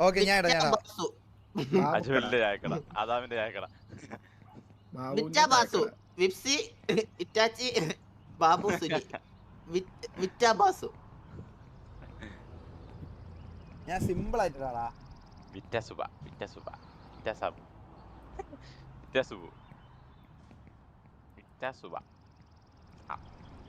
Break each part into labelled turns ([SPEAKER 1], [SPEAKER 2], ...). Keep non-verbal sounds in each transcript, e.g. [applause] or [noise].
[SPEAKER 1] Okay ഞാൻ ഇടാം ഞാൻ.
[SPEAKER 2] അജുവലിന്റെ ചായക്കട അതാമിന്റെ ചായക്കട
[SPEAKER 3] വിറ്റ ബാസു വിപ്സി ഇറ്റാച്ചി ബാബു സുനി. വിറ്റ ബാസു
[SPEAKER 1] ഞാൻ സിമ്പിൾ ആയിട്ട് ഇടാടാ
[SPEAKER 2] വിറ്റ സുബ വിറ്റ സുബ വിറ്റ സബ് വിറ്റ സുബു വിറ്റ സുബ ആ, എന്തിനാ കണക്ക് പേര്
[SPEAKER 3] വിറ്റ ബനി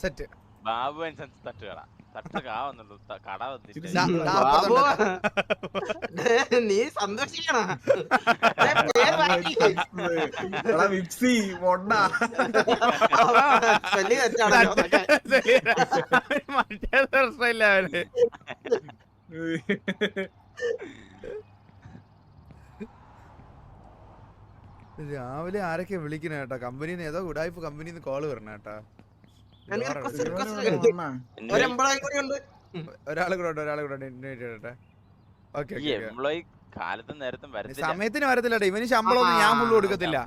[SPEAKER 1] സെറ്റ്.
[SPEAKER 2] ബാബു സൺസ് തട്ടുകട തട്ട് കാ വന്നുള്ളൂ. കട വന്നിട്ട്.
[SPEAKER 3] നീ സന്തോഷിക്കണ? മറ്റേ.
[SPEAKER 4] എടാ വിപ്സി [laughs] മൊണ്ണ
[SPEAKER 3] അതാണ് ചൊല്ലി തെറ്റാണല്ലോ അതൊക്കെ.
[SPEAKER 1] മറ്റേ പ്രശ്നമില്ല അവന് രാവിലെ ആരൊക്കെ വിളിക്കണ കേട്ടോ? കമ്പനിന്ന് ഏതോ ഉടായ്പ കമ്പനിന്ന് കോൾ വരണ കേട്ടാ.
[SPEAKER 3] ഒരാൾ കൂടെ ഉണ്ട്
[SPEAKER 1] ഒരാൾ കൂടെ ഉണ്ട്. ഓക്കെ
[SPEAKER 2] കാലത്തും നേരത്തും
[SPEAKER 1] സമയത്തിന് വരത്തില്ല ഇവന് ശമ്പളം ഒന്നും ഞാൻ ഫുള്ള് കൊടുക്കത്തില്ല.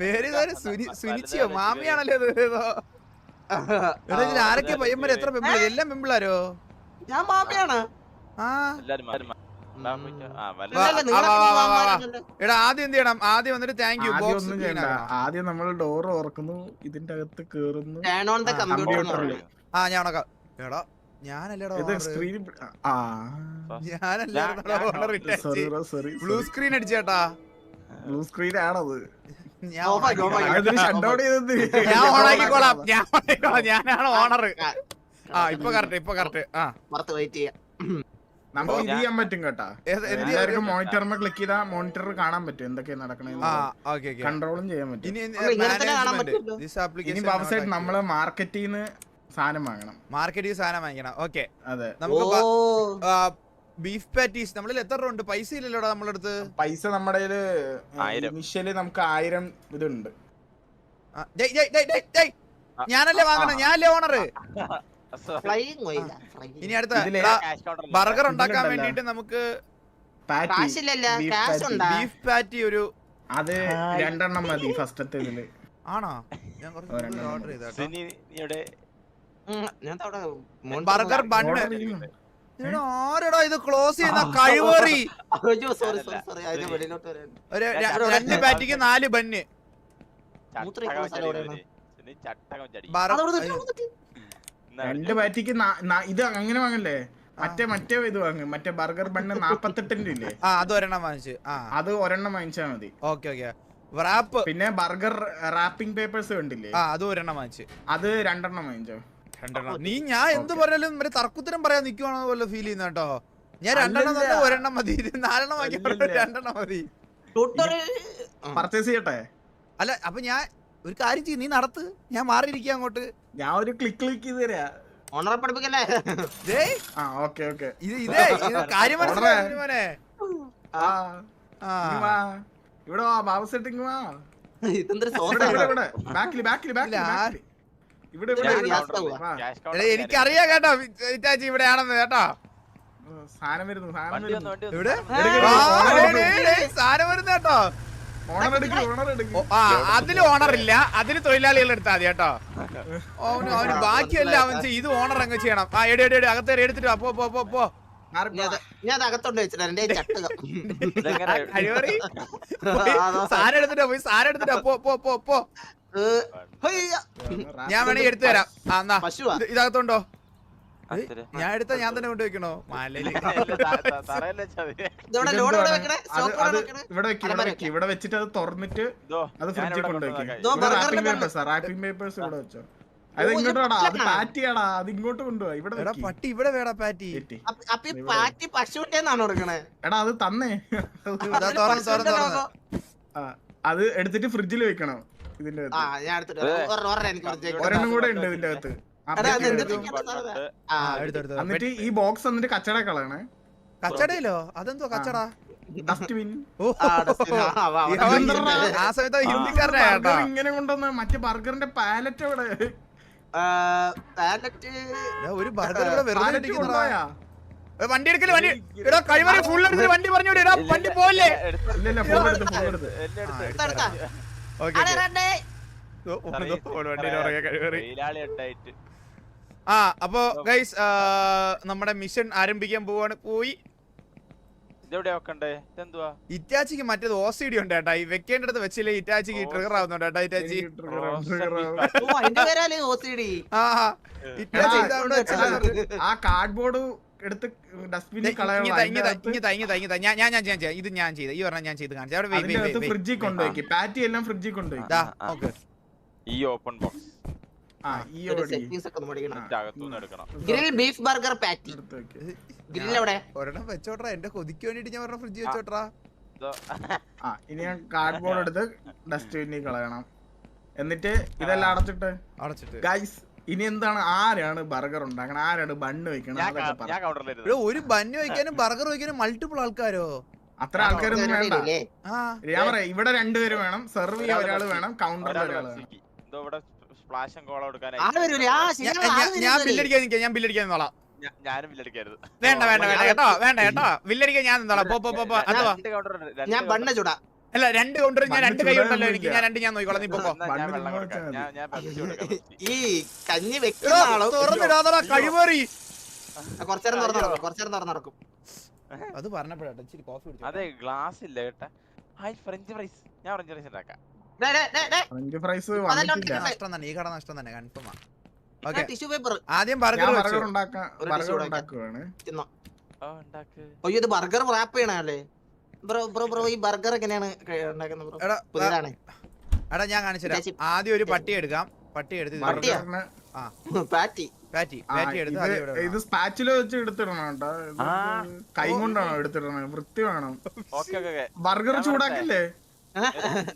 [SPEAKER 1] പേര് സുനി സുനിച്ചിയോ? മാമിയാണല്ലോ എടാ ഇതിൽ ആരൊക്കെ പയ്യന്മാര്? എത്ര പെമ്പിളാര് എല്ലാം പെമ്പിളാരോ?
[SPEAKER 3] ഞാൻ മാമിയാണ്.
[SPEAKER 1] ആ. എടാ ആദ്യം എന്ത് ചെയ്യണം? ആദ്യം വന്നിട്ട് താങ്ക് യു
[SPEAKER 4] ആദ്യം
[SPEAKER 1] ബോക്സ്
[SPEAKER 4] ആദ്യം നമ്മൾ ഡോർ ഓർക്കുന്നു ഇതിന്റെ അകത്ത് കേറുന്നു.
[SPEAKER 1] ആ, ഞാൻ ഉണക്കാം. എടാ ഞാനല്ലേടാ
[SPEAKER 4] ഇത് സ്ക്രീൻ ആ.
[SPEAKER 1] ഞാനല്ലേടാ
[SPEAKER 4] സോറി സോറി
[SPEAKER 1] ബ്ലൂ സ്ക്രീൻ അടിച്ചേട്ടാ.
[SPEAKER 4] ബ്ലൂ സ്ക്രീൻ ആണത്.
[SPEAKER 1] ഞാൻ ഓണാക്കിക്കോളാം ഞാൻ ഓണാക്കിക്കോളാം ഞാനാണ് ഓണർ
[SPEAKER 3] ആ,
[SPEAKER 1] ഇപ്പൊ കറക്റ്റ് ഇപ്പൊ കറക്റ്റ് ആ.
[SPEAKER 3] പുറത്ത് വെയിറ്റ് ചെയ്യാം.
[SPEAKER 4] നമുക്ക് ഇത് ചെയ്യാൻ പറ്റും കേട്ടാ. എല്ലാവർക്കും മോണിറ്ററിന് ക്ലിക്ക് ചെയ്താൽ മോണിറ്റർ കാണാൻ പറ്റും എന്തൊക്കെയാ നടക്കണത്
[SPEAKER 1] ആ ഓക്കെ ഓക്കെ
[SPEAKER 4] കൺട്രോളും ചെയ്യാൻ പറ്റും.
[SPEAKER 1] ഇനി
[SPEAKER 3] അപ്പൊ കാണാൻ പറ്റുമല്ലോ.
[SPEAKER 1] ദിസ്
[SPEAKER 4] ഇനി വെബ്സൈറ്റ് നമ്മൾ മാർക്കറ്റിൽ നിന്ന് സാധനം വാങ്ങണം.
[SPEAKER 1] മാർക്കറ്റിൽ സാധനം വാങ്ങിക്കണം. ഓക്കെ
[SPEAKER 4] അതെ.
[SPEAKER 1] നമുക്ക് ബീഫ് പാറ്റീസ്. നമ്മളിൽ എത്ര രൂപ ഉണ്ട് പൈസ ഇല്ലല്ലോടാ നമ്മളടുത്ത്.
[SPEAKER 4] പൈസ നമ്മുടെ. ഇനിഷ്യലി നമുക്ക് ആയിരം ഇതുണ്ട്.
[SPEAKER 1] ഞാനല്ലേ വാങ്ങണ? ഞാനല്ലേ ഓണർ ഇനി അടുത്ത. ബർഗർ ഉണ്ടാക്കാൻ. വേണ്ടിട്ട് നമുക്ക് ബീഫ് പാറ്റി. ഒരു
[SPEAKER 4] അത് രണ്ടെണ്ണം മതി ഫസ്റ്റ് ഇതിൽ.
[SPEAKER 1] ആണോ? ഞാൻ കുറച്ച് ഓർഡർ ചെയ്താ
[SPEAKER 2] സിനി, നീ ഇവിടെ
[SPEAKER 3] ഞാൻ അവിടെ
[SPEAKER 1] ബർഗർ ബണ്ണ്. ഇവിടെ ആരെടാ ഇത് ക്ലോസ് ചെയ്യുന്ന? കഴിവേറി. ഒരു ര- രണ്ട് ബാറ്റിക്ക് നാല്.
[SPEAKER 2] എന്നാ
[SPEAKER 4] രണ്ട് പാറ്റിക്ക് നാ- നാ- ഇത് അങ്ങനെ വാങ്ങല്ലേ? മറ്റേ മറ്റേ ഇത് വാങ്ങും. മറ്റേ ബർഗർ ബണ്ണ് നാപ്പത്തെട്ടിന്റെ ഇല്ലേ?
[SPEAKER 1] ആ അത് ഒരെണ്ണം വാങ്ങിച്ചു. ആ.
[SPEAKER 4] അത് ഒരെണ്ണം വാങ്ങിച്ചാ മതി.
[SPEAKER 1] Okay okay. റാപ്പ്
[SPEAKER 4] പിന്നെ ബർഗർ റാപ്പിംഗ് പേപ്പേഴ്സ് കണ്ടില്ലേ?
[SPEAKER 1] ആ അത് ഒരെണ്ണം വാങ്ങിച്ചു.
[SPEAKER 4] അത് രണ്ടെണ്ണം വാങ്ങിച്ചോ?
[SPEAKER 1] രണ്ടെണ്ണം നീ ഞാൻ എന്ത് പറഞ്ഞാലും ഒരു തർക്കുത്തരം പറയാൻ നിക്കുവാണോ പോലെ ഫീൽ ചെയ്യുന്ന കേട്ടോ ഞാൻ രണ്ടെണ്ണം. തന്നെ ഒരെണ്ണം മതി. നാലെണ്ണം ആക്കി
[SPEAKER 4] അല്ലല്ല.
[SPEAKER 1] രണ്ടെണ്ണം മതി.
[SPEAKER 4] പർച്ചേസ് ചെയ്യട്ടെ?
[SPEAKER 1] അല്ല അപ്പൊ ഞാൻ ഒരു കാര്യം ചെയ്യും നീ നടത്ത്. ഞാൻ മാറിയിരിക്കുക അങ്ങോട്ട്.
[SPEAKER 4] ഞാൻ ഒരു ക്ലിക്ക് ക്ലിക്ക് ചെയ്ത് തരാ.
[SPEAKER 3] ഓണറെ പഠിപ്പിക്കല്ലേ?
[SPEAKER 1] ഇത് ഇതേ കാര്യം മോനെ.
[SPEAKER 4] ഇവിടെ വാ ബാബു സെട്ടിങ് വാ.
[SPEAKER 3] ഇതെന്താ
[SPEAKER 4] ബാക്കിൽ ബാക്കിൽ
[SPEAKER 3] ബാക്കിൽ.
[SPEAKER 4] ഇവിടെ ഇവിടെ ഇവിടെ.
[SPEAKER 1] എനിക്കറിയാം കേട്ടോ ഇറ്റാച്ചി ഇവിടെയാണെന്ന് കേട്ടോ.
[SPEAKER 4] സാധനം വരുന്നു സാധനം വരുന്നു.
[SPEAKER 1] ഡേയ്, സാധനം വരുന്നു കേട്ടോ.
[SPEAKER 4] ഓണർ എടുക്ക് ഓണർ എടുക്ക്.
[SPEAKER 1] ഓ, ആ അതിൽ ഓണർ ഇല്ല. അതിൽ തൊഴിലാളികൾ എടുത്താൽ മതി കേട്ടോ. അവന് അവന് ബാക്കിയെല്ലാം അവൻ ഇത് ഓണർ അങ്ങ് ചെയ്യണം. ആ എടി എടി എടി അകത്തേറി എടുത്തിട്ട് പോ പോ പോ പോ.
[SPEAKER 3] ഞാൻ അകത്തോണ്ട്
[SPEAKER 1] സാരം എടുത്തിട്ടാ പോയി സാരം എടുത്തിട്ടാ പോ പോ പോ. ഞാൻ വേണമെങ്കിൽ എടുത്തു തരാം. എന്നാ.
[SPEAKER 3] പശുവാ?
[SPEAKER 1] ഇത് ഇതകത്തുണ്ടോ? ഞാൻ എടുത്ത ഞാൻ തന്നെ
[SPEAKER 3] കൊണ്ട് വെക്കണോ? ഇവിടെ
[SPEAKER 4] വെച്ചിട്ട് അത് തുറന്നിട്ട് അത് ഫ്രിഡ്ജിൽ
[SPEAKER 3] ബണ്ണ്.
[SPEAKER 4] പേപ്പേഴ്സ് റാപ്പിംഗ് പേപ്പേഴ്സ് ഇവിടെ വെച്ചോ. അത്
[SPEAKER 3] ഇത്
[SPEAKER 4] അത്. പാറ്റിയാടാ അത് ഇങ്ങോട്ട് കൊണ്ടുപോവാ ഇവിടെ.
[SPEAKER 1] പട്ടി ഇവിടെ വേടാ പാറ്റി.
[SPEAKER 3] പാറ്റി പശുവിട്ടേന്നാണ് കൊടുക്കണേ
[SPEAKER 4] എടാ അത് തന്നേ.
[SPEAKER 1] അത്
[SPEAKER 4] എടുത്തിട്ട് ഫ്രിഡ്ജിൽ വെക്കണം. ഇതിന്റെ
[SPEAKER 3] ആ ഞാൻ എടുത്തിട്ട് വരാം. ഒരെണ്ണം- ഒരെണ്ണം എനിക്ക്
[SPEAKER 4] ഒരെണ്ണം കൂടെ ഉണ്ട് ഇതിന്റെ അകത്ത്. ആ,
[SPEAKER 3] എടാ, അത് എന്ത്
[SPEAKER 4] എടുത്ത്.
[SPEAKER 3] ഇതൊക്കെ സാധനം?
[SPEAKER 1] ആ
[SPEAKER 3] ആ
[SPEAKER 1] എടുത്തു എടുത്തു
[SPEAKER 4] എന്നിട്ട് ഈ ബോക്സ് എന്നിട്ട് കച്ചട കളയണേ
[SPEAKER 1] കച്ചടയിലോ? അതെന്തോ കച്ചട?
[SPEAKER 4] ഡസ്റ്റ്ബിൻ.
[SPEAKER 1] ഓ.
[SPEAKER 3] ആ. ആ, ആ, വാ,
[SPEAKER 1] ഈ
[SPEAKER 3] വാ.
[SPEAKER 1] അവൻ
[SPEAKER 4] ഇതെന്താ?
[SPEAKER 1] ആ സമയത്ത് ഹിന്ദിക്കാരനാ കേട്ടോ.
[SPEAKER 4] ഇങ്ങനെ കൊണ്ടുവന്ന മറ്റേ ബർഗറിന്റെ പാലറ്റ് അവിടെ.
[SPEAKER 3] പാലറ്റ്
[SPEAKER 1] എടാ, ഒരു ബർഗർ ഇവിടെ വെറുതെ
[SPEAKER 4] പാലറ്റ്
[SPEAKER 1] ഇട്ടിരിക്കുന്നതാ.
[SPEAKER 4] കൊണ്ടുപോയാ?
[SPEAKER 1] ഏ, വണ്ടി എടുക്കൽ വണ്ടി? എടാ കഴിവറി ഫുൾ എടുത്ത് വണ്ടി പറഞ്ഞു എടാ വണ്ടി പോലെ
[SPEAKER 4] ഇല്ല ഇല്ല ഫോൺ എടുത്ത് ഫോൺ എടുത്ത്.
[SPEAKER 1] ആ അപ്പോ ഗൈസ് നമ്മുടെ മിഷൻ ആരംഭിക്കാൻ പോവാണ്. പോയി.
[SPEAKER 2] വെക്കണ്ടേ?
[SPEAKER 1] ഇറ്റാച്ചിക്ക് മറ്റേത് ഓ സി ഡി ഉണ്ട് കേട്ടാ. ഈ വെക്കേണ്ടടുത്ത് വെച്ചില്ലേ ഇറ്റാച്ചിക്ക് ട്രിഗർ ആവുന്നുണ്ട് കേട്ടാ ഇറ്റാച്ചി. ആ. ഇറ്റാച്ചി.
[SPEAKER 4] ആ കാർഡ്ബോർഡ് എടുത്ത് ഡസ്റ്റ്ബിനിൽ.
[SPEAKER 1] ഞാൻ ഞാൻ ചെയ്യാം. ഇത് ഞാൻ ചെയ്ത്. ഈ പറഞ്ഞ ഞാൻ ചെയ്ത് കാണിച്ചു. അവിടെ
[SPEAKER 4] ഫ്രിഡ്ജിൽ കൊണ്ടുപോയി. പാറ്റി എല്ലാം ഫ്രിഡ്ജിൽ കൊണ്ടുപോയി.
[SPEAKER 2] ഈ open box
[SPEAKER 3] grill beef burger patty
[SPEAKER 4] എടുത്ത്
[SPEAKER 3] ഗ്രിൽ എവിടെ?
[SPEAKER 1] ഒരെണ്ണം വെച്ചോട്രാ എന്റെ കൊതിക്ക് വേണ്ടിട്ട് ഞാൻ പറഞ്ഞ ഫ്രിഡ്ജ് വെച്ചോട്രാ
[SPEAKER 4] ഇനി ഞാൻ കാർഡ്ബോർഡ് എടുത്ത് ഡസ്റ്റ്ബിനിൽ കളയണം. എന്നിട്ട് ഇതെല്ലാം അടച്ചിട്ട്.
[SPEAKER 1] അടച്ചിട്ട്.
[SPEAKER 4] ഗൈസ് ഇനി എന്താണ് ആരാണ് ബർഗർ ഉണ്ടാക്കണം? ആരാണ് ബണ്ണ് വെക്കണം
[SPEAKER 1] ഒരു ബണ്ണ് വയ്ക്കാനും ബർഗർ വയ്ക്കാനും മൾട്ടിപ്പിൾ ആൾക്കാരോ?
[SPEAKER 4] അത്ര ആൾക്കാരൊന്നും വേണ്ട.
[SPEAKER 1] ആ.
[SPEAKER 4] ഞാൻ പറയാം ഇവിടെ രണ്ടുപേര് വേണം. സെർവ് ചെയ്യാൻ ഒരാൾ വേണം. കൗണ്ടറിൽ
[SPEAKER 3] ആ
[SPEAKER 1] ഞാൻ-. ബില്ലടിക്കാൻ നിൽക്കാം ഞാൻ ബില്ലടിക്കാൻ നിന്നോളാം.
[SPEAKER 2] ഞാനും വില്ലടിക്കരുത്
[SPEAKER 1] വേണ്ട വേണ്ട വേണ്ട കേട്ടോ വേണ്ട കേട്ടോ. വില്ലടിക്കാൻ ഞാൻ നിന്നോളാം. പോ
[SPEAKER 3] ഞാൻ ബണ്ണ ചൂടാ.
[SPEAKER 1] അല്ല രണ്ട് കൗണ്ടർ ഞാൻ രണ്ട് കൈ ഉണ്ടല്ലോ എനിക്ക്. ഞാൻ രണ്ട് ഞാൻ നോക്കിക്കോളാം നീ പോ. പോ.
[SPEAKER 2] ഞാൻ വെള്ളം കൊടുക്കാം. ഞാൻ ഞാൻ പെപ്സി കൊടുക്കാം.
[SPEAKER 3] ഈ കഞ്ഞി
[SPEAKER 1] എടാ,
[SPEAKER 3] വെക്കുന്ന ആളോ
[SPEAKER 1] തുറന്നിടാതെടാ കഴിവേറി
[SPEAKER 3] കുറച്ചേരം തുറന്നു നടക്കും കുറച്ചേരം തുറന്നു നടക്കും.
[SPEAKER 1] അത് പറഞ്ഞപ്പോഴാട്ടോ ഇച്ചിരി കോഫി കുടിച്ചു.
[SPEAKER 2] അതെ ഗ്ലാസ് ഇല്ല കേട്ടാ. ഹായ് ഫ്രഞ്ച് ഫ്രൈസ് ഞാൻ ഫ്രഞ്ച് ഫ്രൈസ് ഉണ്ടാക്കാം.
[SPEAKER 4] ഫ്രഞ്ച് ഫ്രൈസ്
[SPEAKER 1] നഷ്ടം തന്നെ ഈ കട നഷ്ടം തന്നെ കൺഫേം ഓക്കെ
[SPEAKER 3] ടിഷ്യൂ പേപ്പർ
[SPEAKER 1] ആദ്യം ബർഗർ
[SPEAKER 4] ബർഗർ
[SPEAKER 3] ഉണ്ടാക്കാം
[SPEAKER 4] ബർഗർ ഉണ്ടാക്കുകയാണ്
[SPEAKER 3] തിന്നോ.
[SPEAKER 2] ഓ ഉണ്ടാക്ക്.
[SPEAKER 3] അയ്യോ ഇത് ബർഗർ റാപ്പ് ചെയ്യണല്ലേ ബ്രോ ബ്രോ ബ്രോ ഈ ബർഗർ എങ്ങനെയാണ് ഉണ്ടാക്കുന്നത് ബ്രോ?
[SPEAKER 1] എടാ
[SPEAKER 3] പുതിയതാണ്.
[SPEAKER 1] എടാ ഞാൻ കാണിച്ചു തരാം. ആദ്യം ഒരു പട്ടി എടുക്കാം. പട്ടി എടുത്ത് ഇത്
[SPEAKER 3] പട്ടിയാ?
[SPEAKER 1] കൊടുക്കാം.
[SPEAKER 4] ബർഗറിന്
[SPEAKER 3] പാറ്റി.
[SPEAKER 1] പാറ്റി
[SPEAKER 4] ആ,
[SPEAKER 1] പാറ്റി എടുത്ത് ആദ്യം ഇവിടെ
[SPEAKER 4] ഇത് ഇത്
[SPEAKER 1] ഇടണം.
[SPEAKER 4] സ്പാച്ചില വെച്ച് എടുത്തിടണം കേട്ടോ. ഇത്
[SPEAKER 2] ആ.
[SPEAKER 4] കൈ കൊണ്ടാണോ എടുത്തിടണം? വൃത്തി വേണം.
[SPEAKER 2] ഓക്കെ ഓക്കെ
[SPEAKER 4] ബർഗർ ചൂടാക്കില്ലേ?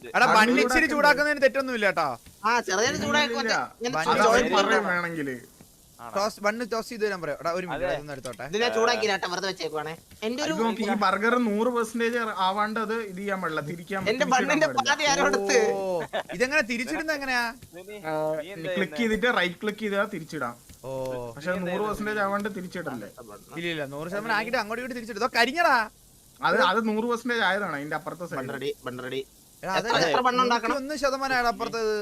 [SPEAKER 1] എടാ
[SPEAKER 4] അത്
[SPEAKER 1] ബണ്ണ് ഇച്ചിരി
[SPEAKER 4] ചൂടാക്കണ്ടേ?
[SPEAKER 1] ചൂടാക്കുന്നതിന് തെറ്റൊന്നുമില്ല കേട്ടോ.
[SPEAKER 3] ആ ചെറിയ
[SPEAKER 4] ഇല്ല. അത്. വേണമെങ്കിൽ.
[SPEAKER 1] ടോസ്റ്റ് വണ്ണ് ടോസ് ചെയ്ത് തരാൻ പറയാം. ഒരു മിനിറ്റ്. എടുത്തോട്ടെ.
[SPEAKER 3] ഇത് ഞാൻ ചൂടാക്കി കേട്ടോ വെറുതെ വെച്ചേക്കുവാണേ. എന്റെ ഒരു
[SPEAKER 4] നോക്കി ഈ ബർഗർ നൂറ് പെർസെന്റേജ് ആവാണ്ട് അത് ഇത് ചെയ്യാൻ പാടില്ല. തിരിക്കാൻ
[SPEAKER 3] എന്റെ ബണ്ണിന്റെ പാതി ആരോ എടുത്ത്
[SPEAKER 1] ഓ, ഇതെങ്ങനെ തിരിച്ചിടുന്ന എങ്ങനെയാ?
[SPEAKER 4] ക്ലിക്ക് ചെയ്തിട്ട് റൈറ്റ് ക്ലിക്ക് ചെയ്താ തിരിച്ചിടാം.
[SPEAKER 1] ഓ.
[SPEAKER 4] പക്ഷെ നൂറ് പെർസെന്റേജ് ആവാണ്ട് തിരിച്ചിടല്ലേ
[SPEAKER 1] ഇല്ല ഇല്ല നൂറ് ശതമാനം ആക്കിട്ട് അങ്ങോട്ട് ഇങ്ങോട്ട് തിരിച്ചിടും. കരിഞ്ഞടാ.
[SPEAKER 4] അത് അത് നൂറ് പെർസെന്റേജ് ആയതാണ് അതിന്റെ അപ്പുറത്തെ സൈഡ്
[SPEAKER 3] ഉണ്ടാക്കണം?
[SPEAKER 1] ഒന്ന് ശതമാനം അപ്പുറത്തത്.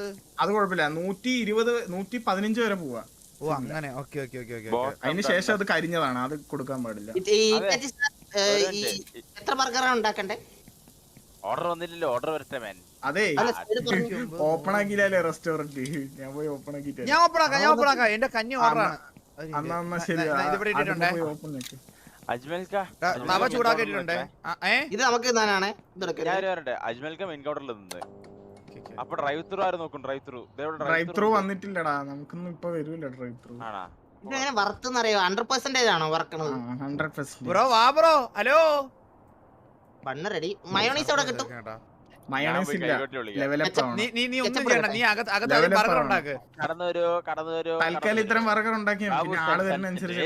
[SPEAKER 4] അത് കുഴപ്പമില്ല. നൂറ്റി ഇരുപത് നൂറ്റി പതിനഞ്ച് വരെ പോവാ.
[SPEAKER 1] ഓ അങ്ങനെ. ഓക്കെ ഓക്കെ ഓക്കെ ഓക്കെ
[SPEAKER 4] അതിന് ശേഷം അത് കരിഞ്ഞതാണ്. അത് കൊടുക്കാൻ പാടില്ല.
[SPEAKER 3] എത്ര ബർഗറാണ് ഉണ്ടാക്കണ്ടേ?
[SPEAKER 2] ഓർഡർ വന്നില്ലല്ലോ. ഓർഡർ വരട്ടെ മാൻ
[SPEAKER 4] അതെ. ഓപ്പൺ ആക്കിയില്ലേ റെസ്റ്റോറന്റ് ഞാൻ പോയി ഓപ്പൺ ആക്കിട്ട്
[SPEAKER 1] ഞാൻ ഓപ്പൺ ആക്കാം ഞാൻ ഓപ്പൺ ആക്കാം. എന്റെ കഞ്ഞി ഓർഡറാണ്
[SPEAKER 4] അന്നാ അമ്മ ശരി
[SPEAKER 1] ഇതിവിടെ ഇട്ടിട്ടുണ്ട്?
[SPEAKER 4] ഓപ്പൺ ആക്കി.
[SPEAKER 2] അജ്മൽക്ക
[SPEAKER 1] എടാ, ചൂടാക്കിയിട്ടുണ്ട്.
[SPEAKER 3] ഇത് നമുക്ക്
[SPEAKER 2] അജ്മൽക്ക മെയിൻ കൗണ്ടറിൽ നിന്ന് അപ്പൊ ഡ്രൈവ് ത്രൂ ആരും നോക്കും? ഡ്രൈവ് ത്രൂ
[SPEAKER 4] ഡ്രൈവ് ത്രൂ വന്നിട്ടില്ലടാ. നമുക്കൊന്നും ഇപ്പൊ വരൂല ഡ്രൈവ് ത്രൂ
[SPEAKER 2] ആടാ
[SPEAKER 3] ഇത് എങ്ങനെ വറുത്തെന്നറിയോ? ഹൺഡ്രഡ് പെർസെന്റേജ് ആണോ വർക്കണത്
[SPEAKER 4] ഹൺഡ്രഡ് പെർസെന്റ്
[SPEAKER 1] ബ്രോ വാ bro. Hello?
[SPEAKER 3] Bun ready mayonnaise അവിടെ കിട്ടും.
[SPEAKER 4] മയോണൈസ് ഇല്ല.
[SPEAKER 1] നീ
[SPEAKER 4] ആണ്
[SPEAKER 1] നീ നീ ഒന്നും ചെയ്യണ്ട നീ അകത്ത് അകത്ത് ബർഗർ ഉണ്ടാക്ക്.
[SPEAKER 2] കടന്നു ഒരു കടന്നു ഒരു
[SPEAKER 4] തൽക്കാലം ബർഗർ പിന്നെ
[SPEAKER 2] ആൾ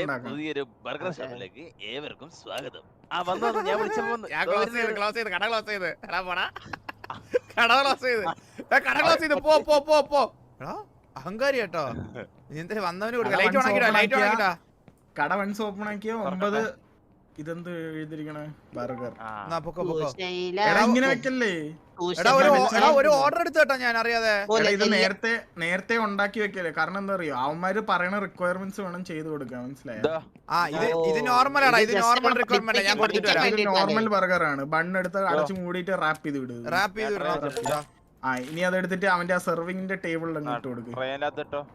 [SPEAKER 4] ഉണ്ടാക്കാം.
[SPEAKER 2] പുതിയൊരു ബർഗർ ഷോപ്പിലേക്ക് ഏവർക്കും സ്വാഗതം. ആ വന്നു വന്നു. ഞാൻ വിളിച്ചപ്പോ
[SPEAKER 1] ചെയ്ത് ക്ലോസ് ചെയ്ത്. കട ക്ലോസ് ചെയ്ത്. എടാ പോടാ. കട ക്ലോസ് ചെയ്ത്. ഏ, കട ക്ലോസ് ചെയ്ത്. പോ പോ പോ പോ. അഹങ്കാരി കേട്ടോ. [laughs] നീ എന്താ വന്നവന് കൊടുക്കാം
[SPEAKER 4] കട
[SPEAKER 1] ലൈറ്റ്
[SPEAKER 4] ഓണാക്കിടാ
[SPEAKER 1] ലൈറ്റ് ഓണാക്കിടാ
[SPEAKER 4] കട വൺസ് ഓപ്പൺ ആക്കിയോ ഒമ്പത് ഇതെന്ത് എഴുതിരിക്കണേ ബർഗർ. ഇങ്ങനെ വെക്കല്ലേ?
[SPEAKER 1] എടാ ഒരു ഓർഡർ എടുത്തു ഞാൻ അറിയാതെ.
[SPEAKER 4] ഇത് നേരത്തെ നേരത്തെ ഉണ്ടാക്കി വെക്കല്ലേ? കാരണം എന്താ അറിയോ? അവന്മാര് പറയണ റിക്വയർമെന്റ്സ് വേണം ചെയ്ത് കൊടുക്കാൻ മനസ്സിലായോ?
[SPEAKER 1] ആ ഇത് ഇത് നോർമൽ ഇത് നോർമൽ റിക്വയർമെന്റ് ഞാൻ കൊടുത്തിട്ട് വരാം.
[SPEAKER 4] ഇത് നോർമൽ ബർഗർ ആണ്. ബണ്ണെടുത്ത് അടച്ച് അടച്ചു മൂടിയിട്ട് റാപ്പ് ചെയ്ത് വിടുക
[SPEAKER 1] റാപ്പ് ചെയ്ത്
[SPEAKER 4] ആ ഇനി അതെടുത്തിട്ട് അവന്റെ ആ സെർവിങ്ങിന്റെ ടേബിളിൽ അങ്ങ് ഇട്ട് കൊടുക്കും.
[SPEAKER 2] ട്രെയിൻ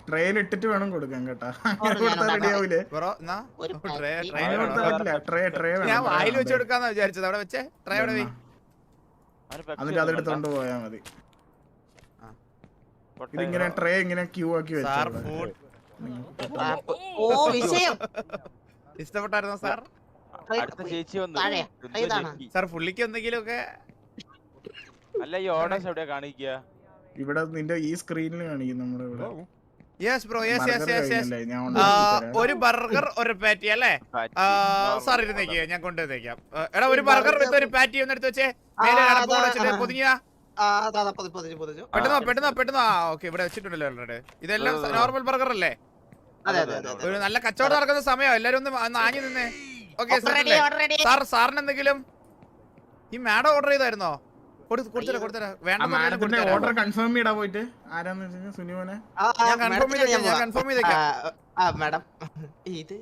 [SPEAKER 4] ട്രെയിൽ ഇട്ടിട്ട് വേണം കൊടുക്കാൻ കേട്ടാ. കൊടുത്താൽ റെഡി ആവൂലേ?
[SPEAKER 1] ബ്രോ എന്നാ?
[SPEAKER 3] ഒരു
[SPEAKER 1] ട്രേ ട്രേ
[SPEAKER 4] അതിന്
[SPEAKER 1] വേണം.
[SPEAKER 4] കൊടുത്താൽ ട്രേ ട്രേ
[SPEAKER 1] ഞാൻ വായിൽ വെച്ച്
[SPEAKER 4] വേണം.
[SPEAKER 1] കൊടുക്കാന്നാ വിചാരിച്ചത്. അവിടെ വെച്ചേ? ട്രേ അവിടെ പോയി
[SPEAKER 4] എന്നിട്ട് അതെടുത്തോണ്ട് പോയാ മതി. ഇതിങ്ങനെ ട്രേ ഇങ്ങനെ ക്യൂ ആക്കി
[SPEAKER 1] വെച്ചിട്ടുണ്ട്
[SPEAKER 4] വെച്ചോ
[SPEAKER 1] ഫുഡ്
[SPEAKER 3] ഓ വിഷയം.
[SPEAKER 1] ഇഷ്ടപ്പെട്ടായിരുന്നോ സാർ? സാർ പുള്ളിക്ക് എന്തെങ്കിലും ഒക്കെ
[SPEAKER 2] അല്ല ഈ ഓർഡേഴ്സ് എവിടെയാ കാണിക്കുക
[SPEAKER 4] ഇവിടെ നിന്റെ ഈ സ്ക്രീനിൽ കാണിക്കും നമ്മുടെ ഇവിടെ.
[SPEAKER 1] Yes bro yes yes yes yes. ഒരു ബർഗർ ഒരു പാറ്റി അല്ലേ? സാർ ഇരുന്നേക്ക് ഞാൻ കൊണ്ടുവന്നേക്കാം എടാ ഒരു ബർഗർ വിത്ത് ഒരു പാറ്റി ഒന്ന് എടുത്ത് വെച്ചേ. മേലെ അടപ്പ് വെച്ചിട്ട്. പൊതിഞ്ഞ. പെട്ടെന്ന് പെട്ടെന്ന് പെട്ടെന്ന് ആ ഓക്കെ ഇവിടെ വെച്ചിട്ടുണ്ടല്ലോ ഓൾറെഡി ഇതെല്ലാം. നോർമൽ ബർഗർ അല്ലേ?
[SPEAKER 3] അതെ അതെ അതെ
[SPEAKER 1] ഒരു നല്ല കച്ചവടം നടക്കുന്ന സമയം എല്ലാരും ഒന്ന് ആഞ്ഞു നിന്നേ. ഓക്കെ സാർ സാറിന് എന്തെങ്കിലും ഈ മാഡം ഓർഡർ ചെയ്തായിരുന്നോ? കൊടുത്തരാ കൊടുത്തരാ. വേണ്ട
[SPEAKER 4] ഓർഡർ കൺഫേം ചെയ്താ പോയിട്ട്. ആരാന്ന് വെച്ചാൽ സുനിമോനെ?
[SPEAKER 1] ഞാൻ കൺഫേം ചെയ്തേക്കാം ഞാൻ കൺഫേം ചെയ്തേക്കാം.
[SPEAKER 3] ആ മാഡം. ഇത്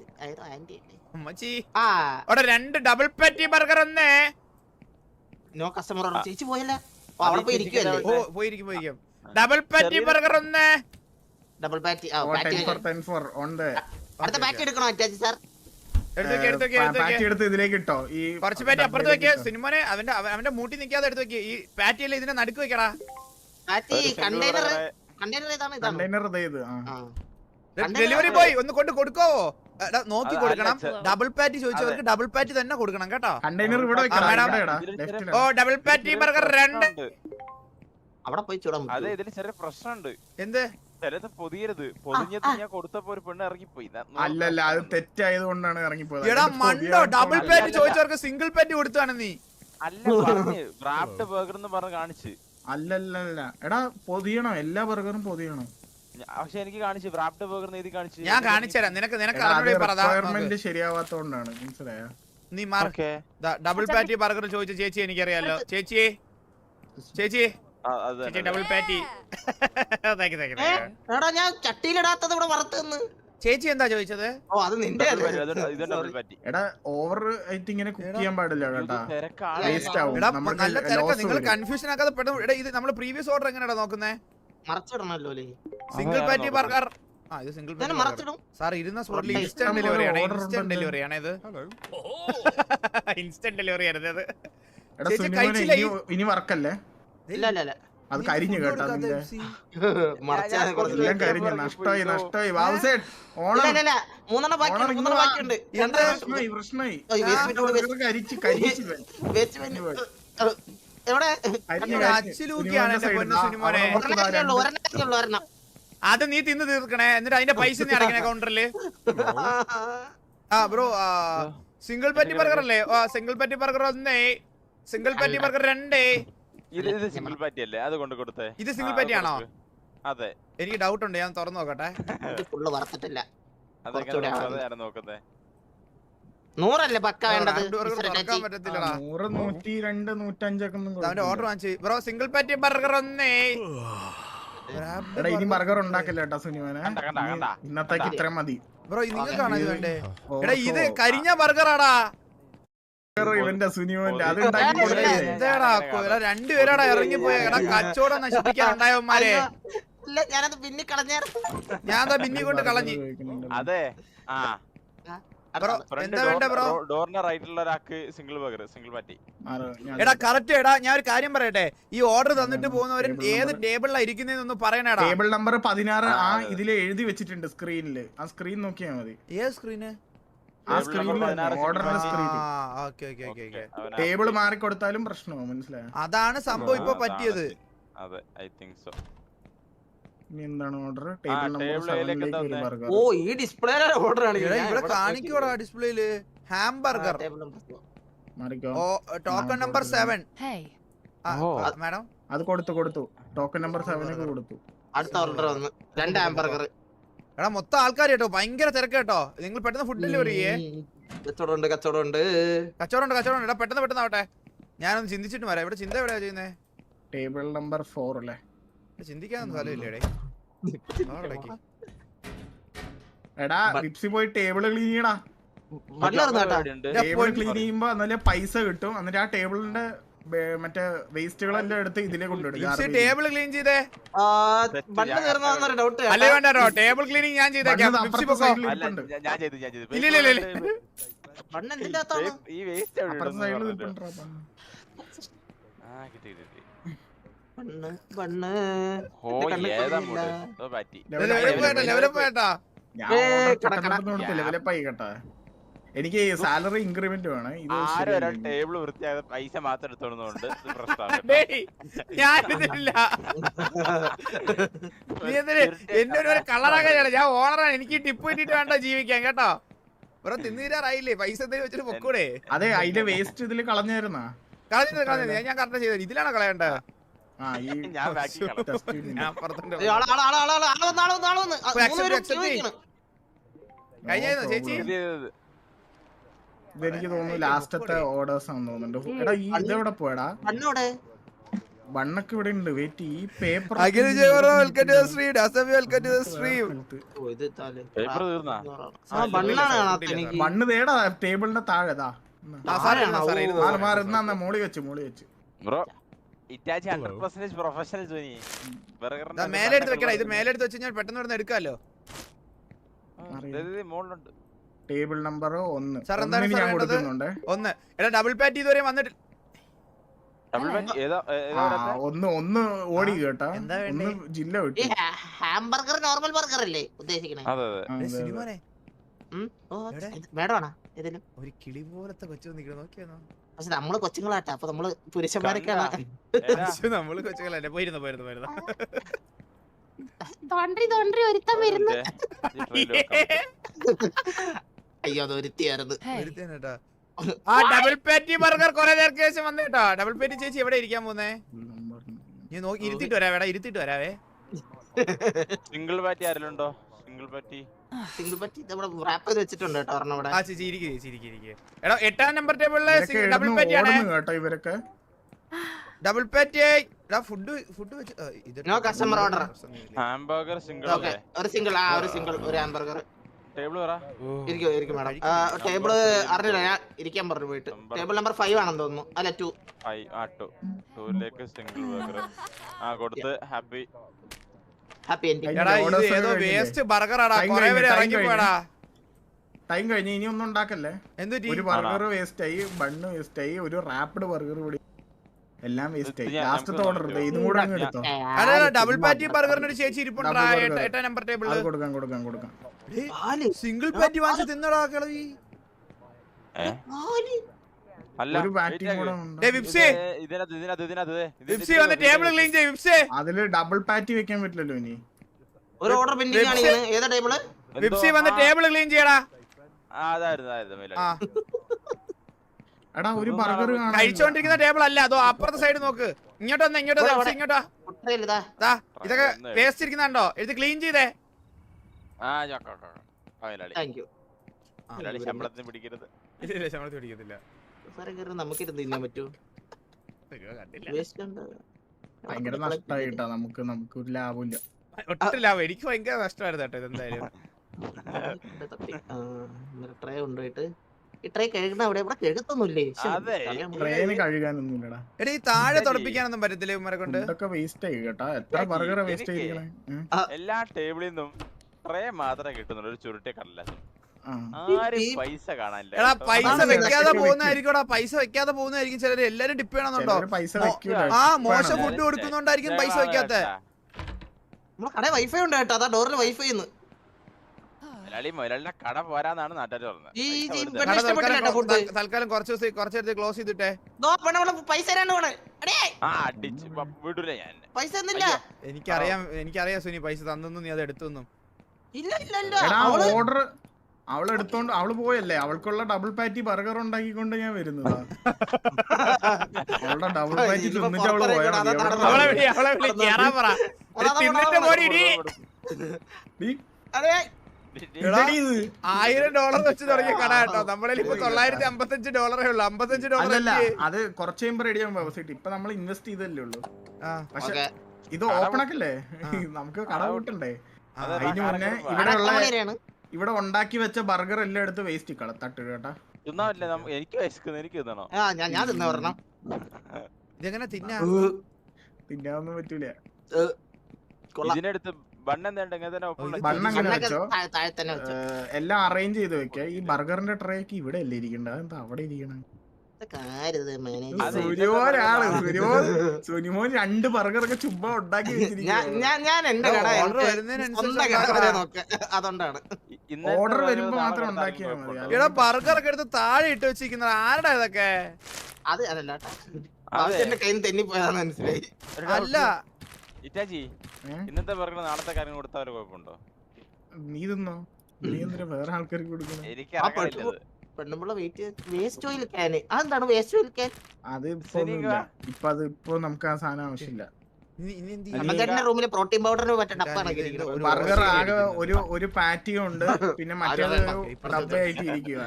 [SPEAKER 3] ആന്റി
[SPEAKER 1] അമ്മച്ചി
[SPEAKER 3] ആ.
[SPEAKER 1] അവിടെ രണ്ട് ഡബിൾ പാറ്റി ബർഗർ ഒന്നേ
[SPEAKER 3] നോ കസ്റ്റമർ ചേച്ചി പോയല്ല? അവിടെ പോയി ഇരിക്കുവല്ലേ?
[SPEAKER 1] ഓ പോയിരിക്കും പോയിരിക്കും. ഡബിൾ പാറ്റി ബർഗർ ഒന്നേ
[SPEAKER 3] ഡബിൾ പാറ്റി ആ patty
[SPEAKER 4] four ten four on the
[SPEAKER 3] അടുത്ത പാറ്റി എടുക്കണോ അറ്റാച്ചി സാർ?
[SPEAKER 4] ഇതിലേക്ക് ഇട്ടോ. ഈ
[SPEAKER 1] കുറച്ച് പാറ്റി അപ്പുറത്ത് വെക്ക് സിനിമനെ അവന്റെ അവന്റെ മൂട്ടി നിക്കാതെ എടുത്ത് വെക്ക്. ഈ പാറ്റി അല്ലേ ഇതിന്റെ നടുക്ക് വെക്കടാ?
[SPEAKER 3] പാറ്റി കണ്ടെയ്നർ കണ്ടെയ്നർ ഇതാണ്
[SPEAKER 4] കണ്ടെയ്നർ ദേ ആ.
[SPEAKER 3] ആ.
[SPEAKER 1] ഡെലിവറി ബോയ് ഒന്ന് കൊണ്ട് കൊടുക്കാവോ നോക്കി കൊടുക്കണം. ഡബിൾ പാറ്റി ചോദിച്ചവർക്ക് ഡബിൾ പാറ്റി തന്നെ കൊടുക്കണം കേട്ടോ.
[SPEAKER 4] കണ്ടെയ്നർ ഇവിടെ
[SPEAKER 1] ഓ ഡബിൾ പാറ്റി ബർഗർ രണ്ട്.
[SPEAKER 3] അവിടെ പോയി ചൂടാ
[SPEAKER 2] അതെ? ഇതിൽ ചെറിയ പ്രശ്നമുണ്ട്.
[SPEAKER 1] എന്ത്?
[SPEAKER 2] ചിലത് പൊതിയരുത്. പൊതിഞ്ഞത് ഞാൻ കൊടുത്തപ്പോ ഒരു പെണ്ണ് ഇറങ്ങിപ്പോയി.
[SPEAKER 4] അല്ലല്ല അത് തെറ്റായത് കൊണ്ടാണ് ഇറങ്ങിപ്പോയത്.
[SPEAKER 1] എടാ മണ്ടോ? ഡബിൾ
[SPEAKER 2] അല്ല,
[SPEAKER 1] ചോദിച്ചവർക്ക് സിംഗിൾ പാറ്റി കൊടുത്താണ് നീ.
[SPEAKER 2] അല്ല പറഞ്ഞ്. റാപ്ഡ് ബർഗർ എന്ന് പറഞ്ഞ് കാണിച്ച്.
[SPEAKER 4] അല്ലല്ലല്ല. എടാ പൊതിയണം. എല്ലാ ബർഗറും പൊതിയണം.
[SPEAKER 2] പക്ഷെ എനിക്ക് കാണിച്ചു റാപ്ഡ് ബർഗർ എഴുതി കാണിച്ചു.
[SPEAKER 1] ഞാൻ കാണിച്ചു തരാം നിനക്ക് നിനക്ക്
[SPEAKER 4] ശരിയാവാത്തോണ്ടാണ്. മനസ്സിലായോ?
[SPEAKER 1] നീ
[SPEAKER 2] മാർക്ക്
[SPEAKER 1] ഡബിൾ പാറ്റി ബർഗർ ചോദിച്ച ചേച്ചി എനിക്കറിയാലോ. ചേച്ചി ചേച്ചി. ഡബിൾ പാറ്റി? [laughs]
[SPEAKER 3] എടാ ഞാൻ ചട്ടിയിലിടാത്തത് ഇവിടെ വറുത്ത് നിന്ന്
[SPEAKER 1] ചേച്ചി എന്താ ചോദിച്ചത്?
[SPEAKER 3] ഓ അത് നിന്റെ
[SPEAKER 2] Double ഇത് ഡബിൾ പാറ്റി
[SPEAKER 4] എടാ ഓവർ ആയിട്ട് ഇങ്ങനെ കുക്ക് ചെയ്യാൻ പാടില്ല കേട്ടാ.
[SPEAKER 2] തിരക്കാണ്.
[SPEAKER 4] വേസ്റ്റ് ആവും.
[SPEAKER 1] നല്ല തിരക്ക. നിങ്ങൾ കൺഫ്യൂഷൻ ആക്കാതെ പെട്ടെന്ന് എടാ ഇത് നമ്മൾ പ്രീവിയസ് ഓർഡർ എങ്ങനെയാടാ നോക്കുന്നേ?
[SPEAKER 3] മറച്ചിടണല്ലോ
[SPEAKER 1] സിംഗിൾ പാറ്റി ബർഗർ ആ ഇത് സിംഗിൾ
[SPEAKER 3] ഞാൻ
[SPEAKER 1] പാറ്റി
[SPEAKER 3] മറച്ചിടും.
[SPEAKER 1] സാർ ഇരുന്ന സ്പോട്ടിൽ ഇൻസ്റ്റന്റ്
[SPEAKER 4] പോലെ
[SPEAKER 1] ഡെലിവറി ആണ്. ഇൻസ്റ്റന്റ്
[SPEAKER 4] ഉണ്ടല്ലോ.
[SPEAKER 1] ഡെലിവറി ആണ് ഇത്. ഇൻസ്റ്റന്റ് ഡെലിവറി ആണ് ഇത്
[SPEAKER 4] എടാ
[SPEAKER 1] ചേച്ചി കഴിച്ചില്ല?
[SPEAKER 4] ഇനി വർക്കല്ലേ അത് കരിഞ്ഞു കേട്ടാ നിന്റെ. [laughs]
[SPEAKER 3] മറച്ചാൽ
[SPEAKER 4] എല്ലാം കരിഞ്ഞു. നഷ്ടമായി. നഷ്ടമായി. ഓണം. പ്രശ്നമായി കരിച്ച് കരിച്ച്
[SPEAKER 1] അത് നീ തിന്ന് തീർക്കണേ. എന്നിട്ട് അതിന്റെ പൈസ നീ അടക്കണേ കൗണ്ടറിൽ ആ ബ്രോ സിംഗിൾ പറ്റി ബർഗർ അല്ലേ? സിംഗിൾ പറ്റി ബർഗർ ഒന്നേ സിംഗിൾ പറ്റി ബർഗർ രണ്ടേ.
[SPEAKER 2] ഇത് ഇത് സിംഗിൾ പാറ്റി അല്ലേ? അത് കൊണ്ട് കൊടുത്തേ.
[SPEAKER 1] ഇത് സിംഗിൾ [laughs] പാറ്റി ആണോ?
[SPEAKER 2] അതെ.
[SPEAKER 1] എനിക്ക് ഡൗട്ട് ഉണ്ട് ഞാൻ തുറന്നു നോക്കട്ടെ.
[SPEAKER 3] ഇത് ഫുള്ള് വറുത്തിട്ടില്ല.
[SPEAKER 2] നോക്കുന്നേ?
[SPEAKER 3] നൂറല്ലേ പക്ക വേണ്ടത്.
[SPEAKER 4] നൂറ് നൂറ്റി രണ്ട് നൂറ്റഞ്ചൊക്കെ
[SPEAKER 1] അവന്റെ ഓർഡർ വാങ്ങിച്ചു. ബ്രോ സിംഗിൾ പാറ്റി ബർഗർ ഒന്നേ.
[SPEAKER 4] എടാ ഇനി ബർഗർ ഉണ്ടാക്കില്ല കേട്ടാ സുനിമോനെ. ഇന്നത്തേക്ക് ഇത്ര മതി.
[SPEAKER 1] ബ്രോ നിങ്ങൾക്കാണോ ഇത് വേണ്ടേ? എടാ ഇത് കരിഞ്ഞ ബർഗറാടാ
[SPEAKER 4] ഇവന്റെ സുനിമോന്റെ. അത്
[SPEAKER 1] എന്താടാ രണ്ടുപേരാടാ ഇറങ്ങിപ്പോയ. എടാ കച്ചവടം നശിപ്പിക്കാൻ ഉണ്ടായവന്മാരെ.
[SPEAKER 3] ഞാനത് ബിന്നി കളഞ്ഞ
[SPEAKER 1] ഞാൻ ബിന്നി കൊണ്ട് കളഞ്ഞു.
[SPEAKER 2] അതെ ആ. ഡോറിന്റെ റൈറ്റിലുള്ള ഒരാൾക്ക് സിംഗിൾ ബർഗർ സിംഗിൾ പാറ്റി
[SPEAKER 1] എടാ കറക്റ്റ് എടാ ഞാൻ ഒരു കാര്യം പറയട്ടെ. ഈ ഓർഡർ തന്നിട്ട് പോകുന്നവരും ഏത് ടേബിളിലാണ് ഇരിക്കുന്നതെന്നൊന്ന് പറയണേടാ.
[SPEAKER 4] ടേബിൾ നമ്പർ പതിനാറ്
[SPEAKER 2] ആ,
[SPEAKER 4] ഇതിൽ എഴുതി വെച്ചിട്ടുണ്ട് സ്ക്രീനിൽ ആ സ്ക്രീൻ നോക്കിയാ മതി.
[SPEAKER 1] ഏത് സ്ക്രീന്
[SPEAKER 4] ആ
[SPEAKER 1] മാറി കൊടുത്താലും
[SPEAKER 4] ടേബിൾ പ്രശ്നമാവും മനസ്സിലായോ?
[SPEAKER 1] അതാണ് സംഭവം ഇപ്പൊ പറ്റിയത്.
[SPEAKER 2] അതെ ഐ തിങ്ക് സോ
[SPEAKER 4] എന്താണ് ഓർഡർ ടേബിൾ
[SPEAKER 3] ഓ ഈ ഡിസ്പ്ലേ ഓർഡർ ആണ്
[SPEAKER 1] എടാ ഇവിടെ കാണിക്കോടാ ഡിസ്പ്ലേയിൽ ഹാംബർഗർ ഓ ടോക്കൺ നമ്പർ സെവൻ
[SPEAKER 5] Hey.
[SPEAKER 2] ഓ.
[SPEAKER 1] മാഡം?
[SPEAKER 4] അത് കൊടുത്തു കൊടുത്തു. ടോക്കൺ നമ്പർ സെവനൊക്കെ കൊടുത്തു.
[SPEAKER 3] അടുത്ത ഓർഡർ വന്ന്. രണ്ട് ഹാംബർഗർ
[SPEAKER 1] എടാ മൊത്തം ആൾക്കാർ കേട്ടോ ഭയങ്കര തിരക്ക് കേട്ടോ നിങ്ങൾ പെട്ടെന്ന് ഫുഡ് ഡെലിവറി ചെയ്യേ.
[SPEAKER 3] കച്ചവടം ഉണ്ട് കച്ചവടം ഉണ്ട്
[SPEAKER 1] കച്ചവടം ഉണ്ട് കച്ചവടം ഉണ്ട് എടാ പെട്ടെന്ന് പെട്ടെന്ന് ആവട്ടെ. ഞാനൊന്ന് ചിന്തിച്ചിട്ട് വരാം. ഇവിടെ ചിന്ത എവിടെയാ ചെയ്യുന്നേ?
[SPEAKER 4] ടേബിൾ നമ്പർ ഫോർ അല്ലേ?
[SPEAKER 1] ചിന്തിക്കാനൊന്നും സ്ഥലമില്ലേടേ [laughs]
[SPEAKER 4] എടാ? പോയി ടേബിൾ ക്ലീൻ ചെയ്യടാ. ടേബിൾ ക്ലീൻ ചെയ്യുമ്പോ എന്നാലേ പൈസ കിട്ടും. എന്നിട്ട് ആ ടേബിളിന്റെ മറ്റേ വേസ്റ്റുകളെല്ലാം എടുത്ത് ഇതിലേ കൊണ്ടുവിടും.
[SPEAKER 1] ടേബിൾ ക്ലീൻ ചെയ്തേ. അല്ലേ വേണ്ട ടേബിൾ ക്ലീനിങ് ഞാൻ ചെയ്തേക്കാം. ഇല്ല, ഇല്ല, ഇല്ല,
[SPEAKER 2] കിട്ടി കിട്ടി കിട്ടി.
[SPEAKER 1] ലെവലപ്പ് ലെവലപ്പ്
[SPEAKER 4] ഞാൻ ആയി കേട്ടാ. എനിക്ക് സാലറി ഇൻക്രിമെന്റ് വേണം.
[SPEAKER 2] ആരും ഒരാൾ ടേബിൾ വൃത്തിയാകാതെ പൈസ മാത്രം എടുത്തോണ്ട് ഇത് പ്രശ്നമാണ്. [laughs]
[SPEAKER 1] ഡേയ്, ഞാനിതില്ല. നീ എന്തിന് എന്റെ ഒരു ഞാൻ ഓണറാണ് എനിക്ക് ടിപ്പ് കിട്ടിട്ട് വേണ്ട ജീവിക്കാൻ കേട്ടോ? ഇവിടെ തിന്നീരാറായില്ലേ പൈസ എന്തെങ്കിലും വെച്ചിട്ട് പൊക്കൂടെ?
[SPEAKER 4] അതെ അതിന്റെ വേസ്റ്റ് ഇതിൽ കളഞ്ഞായിരുന്നാ?
[SPEAKER 1] കളഞ്ഞത് കളഞ്ഞത് ഞാൻ കറക്റ്റ് [laughs] ചെയ്തത് ഇതിലാണോ കളയണ്ടത്. കഴിഞ്ഞായിരുന്നോ ചേച്ചി?
[SPEAKER 4] ഇതെനിക്ക് തോന്നുന്നു ലാസ്റ്റത്തെ ഓർഡേഴ്സ് ആണെന്ന് തോന്നുന്നുണ്ട്. എടാ ഈ ഇതെവിടെ പോയടാ?
[SPEAKER 3] വണ്ണൊക്കെ
[SPEAKER 4] ബണ്ണൊക്കെ ഇവിടെ ഉണ്ട്. വെയിറ്റ് ഈ പേപ്പർ
[SPEAKER 1] അഖിൽ ജയവറ വെൽക്കം ടു സ്ട്രീം അസബി വെൽക്കം ടു സ്ട്രീം
[SPEAKER 3] ഓ ഇത്.
[SPEAKER 2] പേപ്പർ തീർന്നാ?
[SPEAKER 3] ആ ബണ്ണാണ് കാണാത്ത എനിക്ക്.
[SPEAKER 4] ബണ്ണ് തേടാ ടേബിളിന്റെ. മാറി മാറി എന്നാ മോളി വെച്ച് മോളി വെച്ച്.
[SPEAKER 2] Bro Itachi hundred percentage professional ജോലി.
[SPEAKER 1] ദാ മേലെ എടുത്ത് വെക്കടാ. ഇത് മേലെ എടുത്ത് വെച്ച് കഴിഞ്ഞാൽ പെട്ടെന്ന് എടുക്കാലോ
[SPEAKER 2] മോളിലുണ്ട്.
[SPEAKER 4] ടേബിൾ നമ്പർ ഒന്ന്.
[SPEAKER 1] സാർ, എന്താണ് സാർ
[SPEAKER 4] ഞാൻ
[SPEAKER 1] വേണ്ടത്?
[SPEAKER 4] കൊടുക്കുന്നുണ്ട്.
[SPEAKER 1] ഒന്ന്. എടാ ഡബിൾ പാറ്റ് ഇതുവരെ വന്നിട്ട്
[SPEAKER 2] ഡബിൾ ബെഞ്ച് ഏതാ ഏ- ഏതാ
[SPEAKER 4] ആ
[SPEAKER 2] ഇവിടത്തെ?
[SPEAKER 4] ഒന്ന് ഒന്ന് ഓടി കേട്ടാ. ഒന്ന് ജില്ല വിട്ടു.
[SPEAKER 3] ഹാംബർഗർ നോർമൽ ബർഗർ അല്ലേ ഉദ്ദേശിക്കണേ?
[SPEAKER 1] എവിടെ?
[SPEAKER 3] ഏതെങ്കിലും
[SPEAKER 1] ഒരു കിളി പോലത്തെ കൊച്ചു നിൽക്കണം നോക്കിയാണോ
[SPEAKER 3] പക്ഷെ നമ്മൾ കൊച്ചുങ്ങളാട്ടാ അപ്പൊ
[SPEAKER 2] നമ്മൾ
[SPEAKER 1] പുരുഷന്മാരൊക്കെ നമ്മൾ കൊച്ചുകളല്ലേ പോയിരുന്നു പോയിരുന്നു പോയിരുന്നു.
[SPEAKER 3] തോണ്ടി തോണ്ടി ഒരുത്തം വരുന്നു. [laughs] അയ്യോ അത് ഒരുത്തിയായിരുന്നു.
[SPEAKER 1] ആ ഡബിൾ പാറ്റി ബർഗർ കുറെ നേരത്തെ ശേഷം വന്നു കേട്ടോ ഡബിൾ പാറ്റി ചേച്ചി എവിടെ ഇരിക്കാൻ പോകുന്നേ? നീ നോക്കി ഇരുത്തിട്ട് വരാവേടാ ഇരുത്തിട്ട് വരാവേ.
[SPEAKER 2] സിംഗിൾ പാറ്റി ആരെങ്കിലും ഉണ്ടോ? Single patty
[SPEAKER 3] single patty wrap ചെയ്ത് വെച്ചിട്ടുണ്ട് കേട്ടോ ഒരെണ്ണം ഇവിടെ.
[SPEAKER 1] ആ ചേച്ചി എടാ എട്ടാം നമ്പർ ടേബിളിലെ ഡബിൾ പാറ്റി ആണ്.
[SPEAKER 4] കേട്ടോ ഇവരൊക്കെ.
[SPEAKER 1] ഡബിൾ പാറ്റി എടാ ഫുഡ് ഫുഡ് വെച്ച് ആ, ഇത്
[SPEAKER 3] No customer order.
[SPEAKER 2] Hamburger single
[SPEAKER 3] okay ഒരു സിംഗിൾ ആ ഒരു സിംഗിൾ ഒരു ഹാംബർഗർ ഇരിക്കും ഇരിക്കും മാഡം. ടേബിൾ അറിഞ്ഞില്ല ഞാൻ ഇരിക്കാൻ പറഞ്ഞു പോയിട്ട്. ടേബിൾ നമ്പർ ഫൈവ് ആണെന്ന് തോന്നുന്നു. അല്ല ടു
[SPEAKER 2] ഐ ആ ടു ടൂലേക്ക് സിംഗിൾ ബർഗർ ആ കൊടുത്ത്. ഹാപ്പി
[SPEAKER 3] ഹാപ്പി എൻഡിങ്
[SPEAKER 1] ഏതോ വേസ്റ്റ് ബർഗറാടാ പേര് ഇറങ്ങി. പോയടാ.
[SPEAKER 4] ടൈം കഴിഞ്ഞ് ഇനി ഒന്നും ഉണ്ടാക്കല്ലേ?
[SPEAKER 1] എന്തു
[SPEAKER 4] ഒരു ബർഗർ വേസ്റ്റ് ആയി ബണ്ണ് വേസ്റ്റ് ആയി ഒരു റാപ്പിഡ് ബർഗർ കൂടി. എല്ലാം വേസ്റ്റ് ആയി. ലാസ്റ്റത്തെ ഓർഡർ ഇതും കൂടെ അങ്ങ് എടുത്തോ.
[SPEAKER 1] അല്ല ഡബിൾ പാറ്റി ബർഗറിന് ഒരു ചേച്ചി ഇരിപ്പുണ്ടാ. എട്ടാം നമ്പർ ടേബിൾ
[SPEAKER 4] കൊടുക്കാം കൊടുക്കാം കൊടുക്കാം.
[SPEAKER 1] സിംഗിൾ പാറ്റി വാങ്ങിച്ച് തിന്നടാ കളവി
[SPEAKER 2] ഏ?
[SPEAKER 4] ഒരു ബാറ്റിംഗ്
[SPEAKER 2] ആക്ക്.
[SPEAKER 4] കൂടെ
[SPEAKER 1] ഡേ
[SPEAKER 4] ഉണ്ട്
[SPEAKER 1] വിപ്സേ.
[SPEAKER 2] ഇത് ഇതിനകത്ത് ഇതിനകത്ത് ഇതിനകത്ത് ദേ,
[SPEAKER 1] വിപ്സി വന്ന് ടേബിൾ ക്ലീൻ ചെയ്യും വിപ്സേ.
[SPEAKER 4] അതിൽ ഡബിൾ പാറ്റി വെക്കാൻ പറ്റില്ലല്ലോ ഇനി.
[SPEAKER 3] ഒരു ഓർഡർ പെൻഡിങ് ആണ് ഏതാ
[SPEAKER 2] ടേബിൾ
[SPEAKER 1] വിപ്സി വന്ന് ടേബിൾ ക്ലീൻ ചെയ്യടാ.
[SPEAKER 4] എടാ ഒരു ബർഗർ
[SPEAKER 1] കഴിച്ചോണ്ടിരിക്കുന്ന ടേബിൾ അല്ല അതോ അപ്പുറത്തെ സൈഡ് നോക്ക്. ഇങ്ങോട്ട് ഇങ്ങോട്ടോ ഇങ്ങോട്ട്
[SPEAKER 3] ഇങ്ങോട്ടാ
[SPEAKER 1] ദാ ഇതൊക്കെ വേസ്റ്റ് ഇരിക്കുന്നുണ്ടോ? എഴുതി ക്ലീൻ ചെയ്തേ.
[SPEAKER 2] ആ
[SPEAKER 3] താങ്ക് യു
[SPEAKER 2] ശമ്പളത്തിന് പിടിക്കരുത്.
[SPEAKER 1] ഇല്ല, പിടിക്കത്തില്ല.
[SPEAKER 3] സാറേ കയറി നമുക്കിരുന്ന് തിന്നാൻ
[SPEAKER 4] ഭയങ്കര നമുക്ക് നമുക്ക് ഒരു ലാഭമില്ല
[SPEAKER 1] ഒട്ടും ലാഭം. എനിക്ക് ഭയങ്കര നഷ്ടമായിരുന്നു കേട്ടോ ഇതെന്തായാലും
[SPEAKER 3] ട്രേ കൊണ്ടുപോയിട്ട്.
[SPEAKER 1] എടാ താഴെ തുടപ്പിക്കാനൊന്നും പറ്റത്തില്ല ഇവന്മാരെ കൊണ്ട്?
[SPEAKER 4] വേസ്റ്റ് ആയി കേട്ടാ. എത്ര ബർഗർ വേസ്റ്റ്
[SPEAKER 2] എല്ലാ ടേബിളിൽ നിന്നും ട്രേ മാത്രമേ കിട്ടുന്നുള്ളൂ. ഒരു ചുരുട്ടിയ കടല ആരും പൈസ കാണാനില്ല.
[SPEAKER 1] എടാ പൈസ വെക്കാതെ പോകുന്നതായിരിക്കും പൈസ വെക്കാതെ പോകുന്നതായിരിക്കും ചിലര്. എല്ലാരും ഡിപ്പ് ചെയ്യണമെന്നുണ്ടോ? ആ മോശം ഫുഡ് കൊടുക്കുന്നോണ്ടായിരിക്കും പൈസ വെക്കാത്തെ.
[SPEAKER 3] കട വൈഫൈ ഉണ്ട് കേട്ടോ. അതാ ഡോറിൽ വൈഫൈ
[SPEAKER 2] കട പോരാന്നാണ് നാട്ടുകാർ പറഞ്ഞത്.
[SPEAKER 1] തൽക്കാലം കുറച്ച് ദിവസം കുറച്ച് നേരത്തെ ക്ലോസ് ചെയ്തിട്ടെ.
[SPEAKER 3] പൈസ
[SPEAKER 2] ഞാൻ.
[SPEAKER 3] പൈസ.
[SPEAKER 1] എനിക്കറിയാം എനിക്കറിയാം സുനി പൈസ തന്നു നീ അത് എടുത്തു
[SPEAKER 3] ഇല്ല ഇല്ല ഇല്ല.
[SPEAKER 4] എടാ
[SPEAKER 3] അവൾ
[SPEAKER 4] ഓർഡർ അവൾ എടുത്തോണ്ട് അവൾ പോയല്ലേ? അവൾക്കുള്ള ഡബിൾ പാറ്റി ബർഗർ ഉണ്ടാക്കിക്കൊണ്ട് ഞാൻ വരുന്നതാ. അവളുടെ ഡബിൾ പാറ്റി തിന്നിട്ട്
[SPEAKER 3] അവൾ
[SPEAKER 4] പോയാ.
[SPEAKER 1] ആയിരം ഡോളർ വെച്ച് തുടങ്ങിയ കട കേട്ടോ. നമ്മളെ ഇപ്പൊ തൊള്ളായിരത്തി അമ്പത്തഞ്ച് ഡോളറേ ഉള്ളൂ. അമ്പത്തഞ്ച് ഡോളർ
[SPEAKER 4] അല്ല അത് കുറച്ച് കഴിയുമ്പോ റെഡി ആകുമ്പോ വെബ്സൈറ്റ് ഇപ്പൊ നമ്മൾ ഇൻവെസ്റ്റ് ചെയ്തല്ലേ ഉള്ളൂ. പക്ഷെ
[SPEAKER 3] ഓക്കെ.
[SPEAKER 4] ഇത് ഓപ്പൺ ആക്കല്ലേ? നമുക്ക് കട കൂട്ടണ്ടേ? അതിന് മുന്നേ
[SPEAKER 2] കട
[SPEAKER 4] ഇവിടെയുള്ള ഇവിടെ ഉണ്ടാക്കി വെച്ച ബർഗർ എല്ലാം എടുത്ത് വേസ്റ്റ് കള തട്ട് കേട്ടാ.
[SPEAKER 2] തിന്നാവില്ല എനിക്ക് വിശക്കുന്നു എനിക്ക് തിന്നണോ?
[SPEAKER 3] ആ ഞാൻ ഞാൻ തിന്ന പറഞ്ഞ
[SPEAKER 1] ഇതെങ്ങനെ തിന്നാ?
[SPEAKER 4] പറ്റൂല.
[SPEAKER 2] ഇതിനടുത്ത്
[SPEAKER 4] എല്ലാം അറേഞ്ച് ചെയ്ത് വെക്ക. ഈ ബർഗറിന്റെ ട്രേക്ക് ഇവിടെ അല്ലേ ഇരിക്കണ്ട? അതെന്താ അവിടെ ഇരിക്കണം? [laughs] സുനിമോൻ രണ്ട് ബർഗറൊക്കെ ചുമ്മാ ഉണ്ടാക്കി
[SPEAKER 3] ഞാൻ എന്റെ കട എന്റെ അതുകൊണ്ടാണ്.
[SPEAKER 2] burger
[SPEAKER 4] വരുമ്പോ മാത്രം ഉണ്ടാക്കിയാൽ മതി.
[SPEAKER 1] ഇവിടെ ഒക്കെ എടുത്ത് താഴെ ഇട്ട് വെച്ചിരിക്കുന്ന ആരുടെ ഇതൊക്കെ?
[SPEAKER 3] അത് അതല്ല. ആവശ്യന്റെ കയ്യിൽ മനസ്സിലായി.
[SPEAKER 1] അല്ല.
[SPEAKER 4] ഇറ്റാജി
[SPEAKER 2] ഇന്നത്തെ ബർഗർ നാളത്തെ കാര്യം കൊടുത്താൽ കുഴപ്പമുണ്ടോ?
[SPEAKER 4] നീ തിന്നോ? നീ എന്തിനാ വേറെ ആൾക്കാർക്ക് കൊടുക്കണം
[SPEAKER 2] എനിക്ക് അറിയില്ല
[SPEAKER 3] വെയിറ്റ് വേസ്റ്റ് ഓയിൽ അതെന്താണ് വേസ്റ്റ് ഓയിൽ ക്യാൻ
[SPEAKER 4] അത് ഇപ്പൊ ഒന്നുമില്ല. ഇപ്പൊ അത് ഇപ്പൊ നമുക്ക് ആ സാധനം ആവശ്യമില്ല.
[SPEAKER 3] റൂമിൽ പ്രോട്ടീൻ പൗഡറിന്.
[SPEAKER 1] ഒരു
[SPEAKER 4] ബർഗർ
[SPEAKER 1] ഓർഡർ
[SPEAKER 4] ആകെ ഒരു ഒരു പാറ്റിയും ഉണ്ട്. പിന്നെ മറ്റേത് ഡബ്ബയായിട്ട് ഇരിക്കുക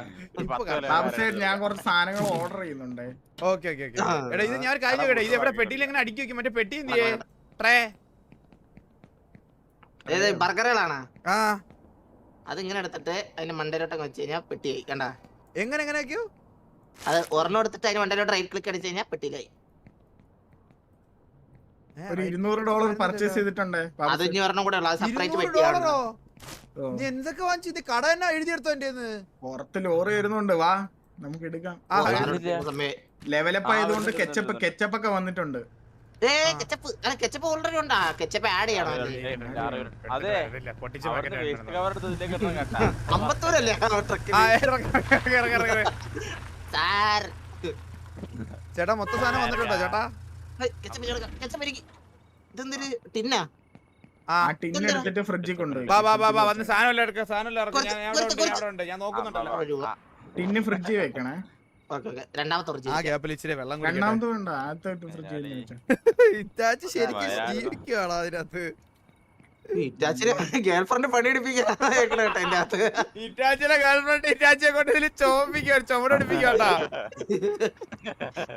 [SPEAKER 4] ഞാൻ കുറച്ച് സാധനങ്ങൾ ഓർഡർ ചെയ്യുന്നുണ്ട്.
[SPEAKER 1] Okay okay okay. എടാ ഇത് ഞാൻ കാര്യം ചോദിക്കട്ടെ. ഇത് എവിടെ? പെട്ടിയിൽ എങ്ങനെ അടിക്കി വെക്കും? മറ്റേ പെട്ടി എന്ത് ട്രേ.
[SPEAKER 3] ബർഗറുകളാണ്
[SPEAKER 1] ആ.
[SPEAKER 3] അത് ഇങ്ങനെ എടുത്തിട്ട് അതിന്റെ മണ്ടയിലോട്ടൊക്കെ വെച്ച് കഴിഞ്ഞാൽ പെട്ടിയായി കണ്ട?
[SPEAKER 1] എങ്ങനെ എങ്ങനെ വെക്കൂ
[SPEAKER 3] അത് ഒരെണ്ണം എടുത്തിട്ട് അതിന് മണ്ടയിലോട്ട് റൈറ്റ് ക്ലിക്ക് അടിച്ചു കഴിഞ്ഞാൽ പെട്ടിയിലായി.
[SPEAKER 4] ഒരു. ഇരുന്നൂറ് ഡോളർ പർച്ചേസ് ചെയ്തിട്ടുണ്ട്?
[SPEAKER 3] അത് ഇനി ഒരെണ്ണം കൂടെ ഉള്ളു അത് സെപ്പറേറ്റ് പെട്ടിയാണ്
[SPEAKER 1] ഡോളറോ നീ എന്തൊക്കെ വാങ്ങിച്ചു? ഇത് കട തന്നെ എഴുതിയെടുത്തോ എന്റെ
[SPEAKER 4] പുറത്ത് ലോറി വരുന്നുണ്ട് വാ നമുക്ക് എടുക്കാം.
[SPEAKER 1] ആ,
[SPEAKER 4] ലെവലപ്പ് ആയതുകൊണ്ട് കെച്ചപ്പ് കെച്ചപ്പ് ഒക്കെ വന്നിട്ടുണ്ട്.
[SPEAKER 3] കെച്ചപ്പ്. കെച്ചപ്പ് ഓൾറെഡി ഉണ്ടാ? കെച്ചപ്പ് ആഡ് ചെയ്യണം.
[SPEAKER 2] അതെ [laughs]
[SPEAKER 3] അമ്പത്തൂരല്ലേ?
[SPEAKER 1] ചേട്ടാ മൊത്തം സാധനം വന്നിട്ടുണ്ടോ ചേട്ടാ?
[SPEAKER 3] ഇതെന്തൊരു ടിന്നാ?
[SPEAKER 4] എടുത്തിട്ട് ഫ്രിഡ്ജിൽ കൊണ്ടുപോയി.
[SPEAKER 1] സാധനം എല്ലാം എടുക്ക. സാധനം എല്ലാം ഇറക്കും. ഞാൻ നോക്കുന്നുണ്ടല്ലോ.
[SPEAKER 4] ടിന്ന് ഫ്രിഡ്ജിൽ വെക്കണേ.
[SPEAKER 3] രണ്ടാമത്തെ
[SPEAKER 1] ആ
[SPEAKER 3] ഒറിജിനൽ
[SPEAKER 1] ഗ്യാപ്പിൽ ഇച്ചിരി വെള്ളം കുടിക്കട്ടെ.
[SPEAKER 4] രണ്ടാമത് വേണ്ട ആദ്യത്തെ ഫ്രിഡ്ജിൽ വെച്ചാ
[SPEAKER 1] ഇറ്റാച്ചി ശരിക്കും
[SPEAKER 2] മലയാളം.
[SPEAKER 1] ജീവിക്കുകയാണോ അതിനകത്ത്?
[SPEAKER 3] ഇറ്റാച്ചിന് ഗേൾഫ്രണ്ട് പണിയെടുപ്പിക്കാൻ കേട്ടോ എന്റെ അകത്ത്
[SPEAKER 1] ഇറ്റാച്ചിയുടെ ഗേൾഫ്രണ്ട് ഇറ്റാച്ചിയെ കൊണ്ട് ഇതിൽ ചോപ്പിക്കുക ചുമടടിപ്പിക്കട്ടാ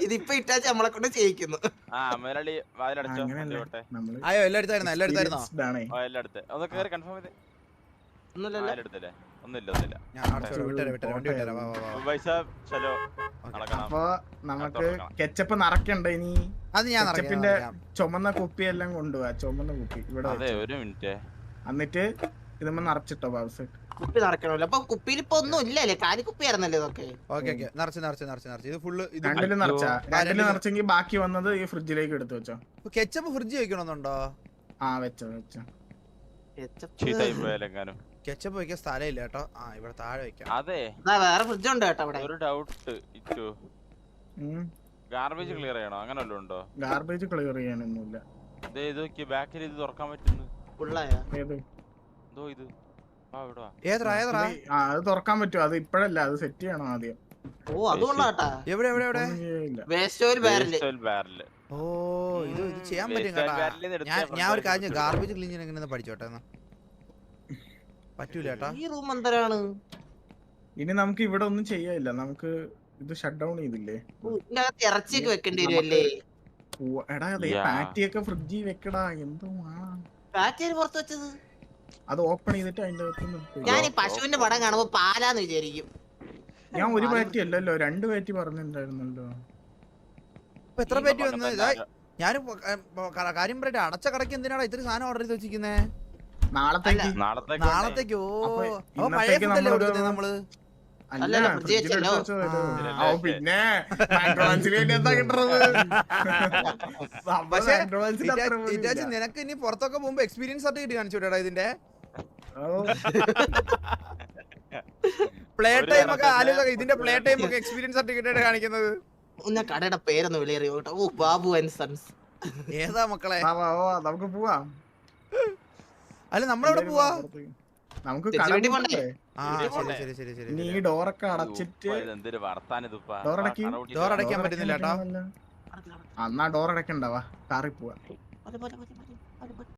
[SPEAKER 3] ഇതിപ്പോ ഇറ്റാച്ചി നമ്മളെ കൊണ്ട് ചെയ്യിക്കുന്നു.
[SPEAKER 2] ആ മുതലാളി വാതിലടച്ചോ?
[SPEAKER 4] അങ്ങനെയല്ല.
[SPEAKER 2] പോട്ടെ
[SPEAKER 4] നമ്മൾ
[SPEAKER 1] അയ്യോ എല്ലാം എടുത്തായിരുന്നോ? എല്ലാം എടുത്തായിരുന്നോ?
[SPEAKER 4] experienced ആണേ.
[SPEAKER 2] ഓ എല്ലാം എടുത്ത്. ഒന്ന് കയറി കൺഫേം ചെയ്ത്.
[SPEAKER 4] അപ്പൊ നമുക്ക് കെച്ചപ്പ് നിറക്കണ്ട ഇനി?
[SPEAKER 1] അത് ഞാൻ
[SPEAKER 4] കെച്ചപ്പിന്റെ ചുമന്ന കുപ്പി എല്ലാം കൊണ്ടുപോവാ ചുമന്ന കുപ്പി. ഇവിടെ
[SPEAKER 2] അതെ ഒരു മിനിറ്റ്.
[SPEAKER 4] എന്നിട്ട് ഇത് നിറച്ചിട്ടോ ബാബുസ്
[SPEAKER 3] കുപ്പി നിറക്കണല്ലോ അപ്പൊ കുപ്പിയിൽ ഇപ്പൊ ഒന്നും ഇല്ലല്ലേ? കാലി കുപ്പി ആയിരുന്നല്ലേ ഇതൊക്കെ.
[SPEAKER 1] Okay okay. നിറച്ച് നിറച്ച് നിറച്ച് നിറച്ച്. ഇത് ഫുള്ള് ഇത്
[SPEAKER 4] രണ്ടിൽ നിറച്ച.
[SPEAKER 1] രണ്ടിൽ
[SPEAKER 4] നിറച്ചെങ്കിൽ ബാക്കി വന്നത് ഈ ഫ്രിഡ്ജിലേക്ക് എടുത്തു വെച്ചോ.
[SPEAKER 1] കെച്ചപ്പ് ഫ്രിഡ്ജ് വെക്കണമെന്നുണ്ടോ?
[SPEAKER 4] ആ വെച്ചോ വെച്ചോ.
[SPEAKER 3] കെച്ചപ്പ്
[SPEAKER 1] കെച്ചപ്പ് വെക്കാൻ സ്ഥലമില്ല കേട്ടോ. ആ ഇവിടെ താഴെ വെക്കാം.
[SPEAKER 2] അതെ.
[SPEAKER 3] ദാ വേറെ ഫ്രിഡ്ജ് ഉണ്ട് കേട്ടോ അവിടെ
[SPEAKER 2] ഒരു ഡൗട്ട് ഇറ്റു ഗാർബേജ് ക്ലിയർ ചെയ്യണോ? അങ്ങനെ വല്ലതും ഉണ്ടോ?
[SPEAKER 4] Garbage clear ചെയ്യാനൊന്നുമില്ല.
[SPEAKER 2] ദേ ഇത് നോക്കി ബാക്കിൽ ഇത് തുറക്കാൻ പറ്റുന്നു.
[SPEAKER 3] ഫുള്ളായ
[SPEAKER 4] ഏത്?
[SPEAKER 2] എന്തോ ഇത്? ഇവിടെ.
[SPEAKER 1] ഏതറാ ഏതറാ
[SPEAKER 4] ആ അത് തുറക്കാൻ പറ്റോ. അത് ഇപ്പോഴല്ല അത് സെറ്റ് ചെയ്യണം ആദ്യം.
[SPEAKER 3] ഓ അത് കൊള്ളാട്ടാ
[SPEAKER 1] എവിടെ എവിടെ എവിടെ?
[SPEAKER 3] Waste oil
[SPEAKER 2] barrel barrel.
[SPEAKER 1] ഓ ഇത് ഇത് ചെയ്യാൻ പറ്റും കേട്ടാ. ഞാൻ ഞാൻ ഒരു കാര്യം ഗാർബേജ് ക്ലീൻ ചെയ്യാൻ എങ്ങനെ പഠിച്ചോട്ടെ എന്നാ. പറ്റൂല
[SPEAKER 3] ഈ റൂം എന്തരാണ്
[SPEAKER 4] ഇനി നമുക്ക് ഇവിടെ ഒന്നും ചെയ്യാനില്ല. നമുക്ക് ഇത് ഷട്ട് ഡൗൺ ചെയ്തില്ലേ?
[SPEAKER 3] അകത്ത് ഇറച്ചിയൊക്കെ വെക്കേണ്ടി വരുമല്ലേ
[SPEAKER 4] എടാ അതെ പാറ്റിയൊക്കെ ഫ്രിഡ്ജിൽ വെക്കടാ. എന്തോ ആണ്.
[SPEAKER 3] പുറത്ത് വെച്ചത്?
[SPEAKER 4] അത് ഓപ്പൺ ചെയ്തിട്ട് അതിന്റെ
[SPEAKER 3] ഞാൻ ഈ പശുവിന്റെ പടം കാണുമ്പോ പാലാന്ന് വിചാരിക്കും.
[SPEAKER 4] ഞാൻ ഒരു പാറ്റി അല്ലല്ലോ രണ്ട് പാറ്റി പറഞ്ഞിട്ടുണ്ടായിരുന്നല്ലോ.
[SPEAKER 1] ഇപ്പൊ എത്ര പാറ്റി വന്നു
[SPEAKER 2] ഞാൻ-
[SPEAKER 1] കാര്യം പറയട്ടെ അടച്ച കടക്ക് എന്തിനാണ് ഇത്ര സാധനം ഓർഡർ ചെയ്ത് വെച്ചിരിക്കുന്നേ?
[SPEAKER 4] നാളത്തേക്ക്?
[SPEAKER 2] നാളത്തേക്ക്
[SPEAKER 4] അപ്പൊ
[SPEAKER 1] പഴയ ഫുഡല്ലേ കൊടുക്കുന്നത്
[SPEAKER 4] നമ്മൾ?
[SPEAKER 3] അല്ലല്ല,
[SPEAKER 4] പിന്നെ
[SPEAKER 1] പക്ഷേ. നിനക്ക് ഇനി പുറത്തൊക്കെ പോകുമ്പോ എക്സ്പീരിയൻസ് സർട്ടിഫിക്കറ്റ് കാണിച്ചു വിടാ ഇതിന്റെ. പ്ലേ [laughs] ടൈം ഒക്കെ
[SPEAKER 2] ആലോചിച്ച
[SPEAKER 1] ആലോചിക്ക ഇതിന്റെ പ്ലേ ടൈം ഒക്കെ എക്സ്പീരിയൻസ് സർട്ടിഫിക്കറ്റ് ആയിട്ട് കാണിക്കുന്നത്.
[SPEAKER 3] ഒന്ന് കടയുടെ പേരൊന്ന് വിളിയറിയോ കേട്ടോ ഓ ബാബു ആൻഡ് സൺസ്.
[SPEAKER 1] ഏതാ മക്കളെ?
[SPEAKER 4] വാ, വാ, വാ, നമുക്ക് പോവാം.
[SPEAKER 1] അല്ല നമ്മളെവിടെ പോവാ.
[SPEAKER 4] നമുക്ക്. ഈ ഡോറൊക്കെ അടച്ചിട്ട്.
[SPEAKER 1] ഡോർ അടയ്ക്കാൻ പറ്റുന്നില്ല കേട്ടോ.
[SPEAKER 4] അന്നാ ഡോർ അടക്കണ്ടാവാ കാറി പോവാ.